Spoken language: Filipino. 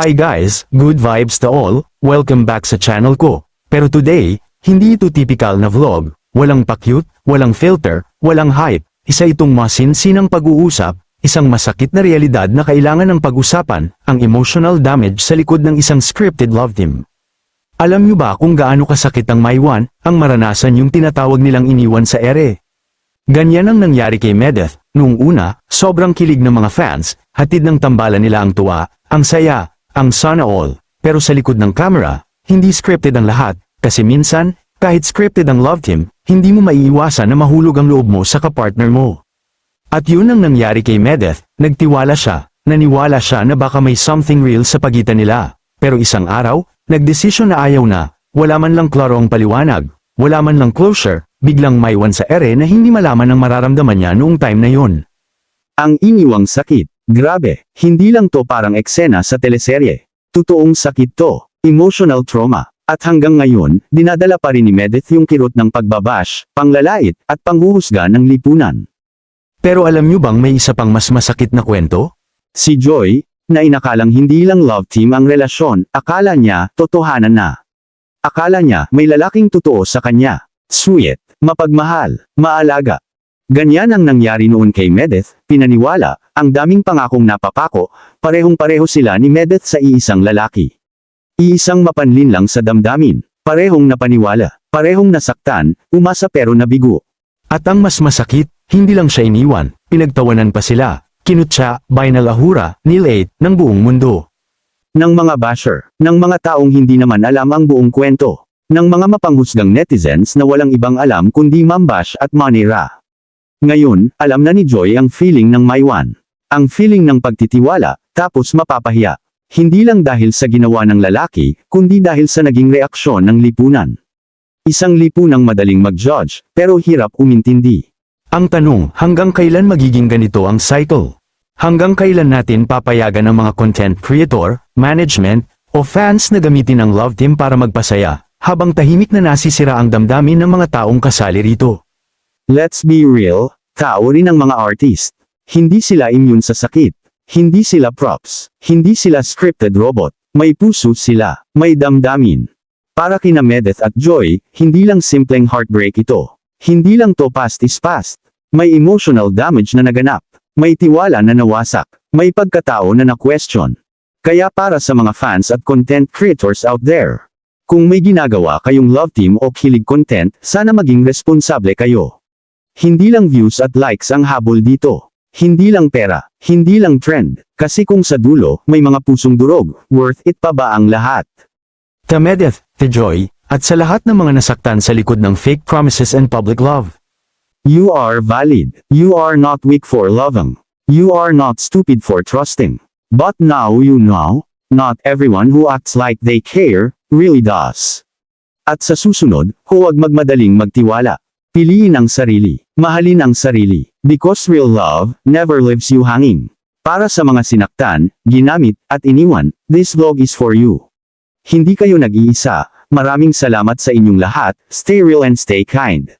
Hi guys, good vibes to all, welcome back sa channel ko. Pero today, hindi ito typical na vlog, walang pa-cute, walang filter, walang hype, isa itong masinsinang pag-uusap, isang masakit na realidad na kailangan ng pag-usapan, ang emotional damage sa likod ng isang scripted love team. Alam niyo ba kung gaano kasakit ang Maiwan, ang maranasan yung tinatawag nilang iniwan sa ere? Ganyan ang nangyari kay Medeth, noong una, sobrang kilig ng mga fans, hatid ng tambalan nila ang tuwa, ang saya, ang sana all. Pero sa likod ng camera, hindi scripted ang lahat, kasi minsan, kahit scripted ang love team, hindi mo maiiwasan na mahulog ang loob mo sa kapartner mo. At yun ang nangyari kay Medeth, nagtiwala siya, naniwala siya na baka may something real sa pagitan nila. Pero isang araw, nagdesisyon na ayaw na, wala man lang klaro ang paliwanag, wala man lang closure, biglang maiwan sa ere na hindi malaman ang mararamdaman niya noong time na yon. Ang iniwang sakit, grabe, hindi lang to parang eksena sa teleserye. Totoong sakit to, emotional trauma. At hanggang ngayon, dinadala pa rin ni Medeth yung kirot ng pagbabash, panglalait, at panghuhusga ng lipunan. Pero alam nyo bang may isa pang mas masakit na kwento? Si Joy, na inakalang hindi lang love team ang relasyon, akala niya, totohanan na. Akala niya, may lalaking totoo sa kanya. Sweet, mapagmahal, maalaga. Ganyan ang nangyari noon kay Medeth, pinaniwala, ang daming pangakong napapako, parehong-pareho sila ni Medeth sa iisang lalaki. Iisang mapanlin lang sa damdamin, parehong napaniwala, parehong nasaktan, umasa pero nabigo. At ang mas masakit, hindi lang siya iniwan, pinagtawanan pa sila, kinutsa, binalahura, nilate, ng buong mundo. Ng mga basher, ng mga taong hindi naman alam ang buong kwento, ng mga mapanghusgang netizens na walang ibang alam kundi mambash at manira. Ngayon, alam na ni Joy ang feeling ng Maiwan. Ang feeling ng pagtitiwala, tapos mapapahiya. Hindi lang dahil sa ginawa ng lalaki, kundi dahil sa naging reaksyon ng lipunan. Isang lipunang madaling mag-judge, pero hirap umintindi. Ang tanong, hanggang kailan magiging ganito ang cycle? Hanggang kailan natin papayagan ang mga content creator, management, o fans na gamitin ang love team para magpasaya, habang tahimik na nasisira ang damdamin ng mga taong kasali rito? Let's be real, tao rin ang mga artist. Hindi sila immune sa sakit. Hindi sila props. Hindi sila scripted robot. May puso sila. May damdamin. Para kina Medeth at Joy, hindi lang simpleng heartbreak ito. Hindi lang to past is past. May emotional damage na naganap. May tiwala na nawasak. May pagkatao na na-question. Kaya para sa mga fans at content creators out there, kung may ginagawa kayong love team o kilig content, sana maging responsable kayo. Hindi lang views at likes ang habol dito. Hindi lang pera, hindi lang trend, kasi kung sa dulo, may mga pusong durog, worth it pa ba ang lahat? The Medeth, The Joy, at sa lahat ng mga nasaktan sa likod ng fake promises and public love. You are valid. You are not weak for loving. You are not stupid for trusting. But now you know, not everyone who acts like they care, really does. At sa susunod, huwag magmadaling magtiwala. Piliin ang sarili. Mahalin ang sarili. Because real love, never leaves you hanging. Para sa mga sinaktan, ginamit, at iniwan, this vlog is for you. Hindi kayo nag-iisa, maraming salamat sa inyong lahat, stay real and stay kind.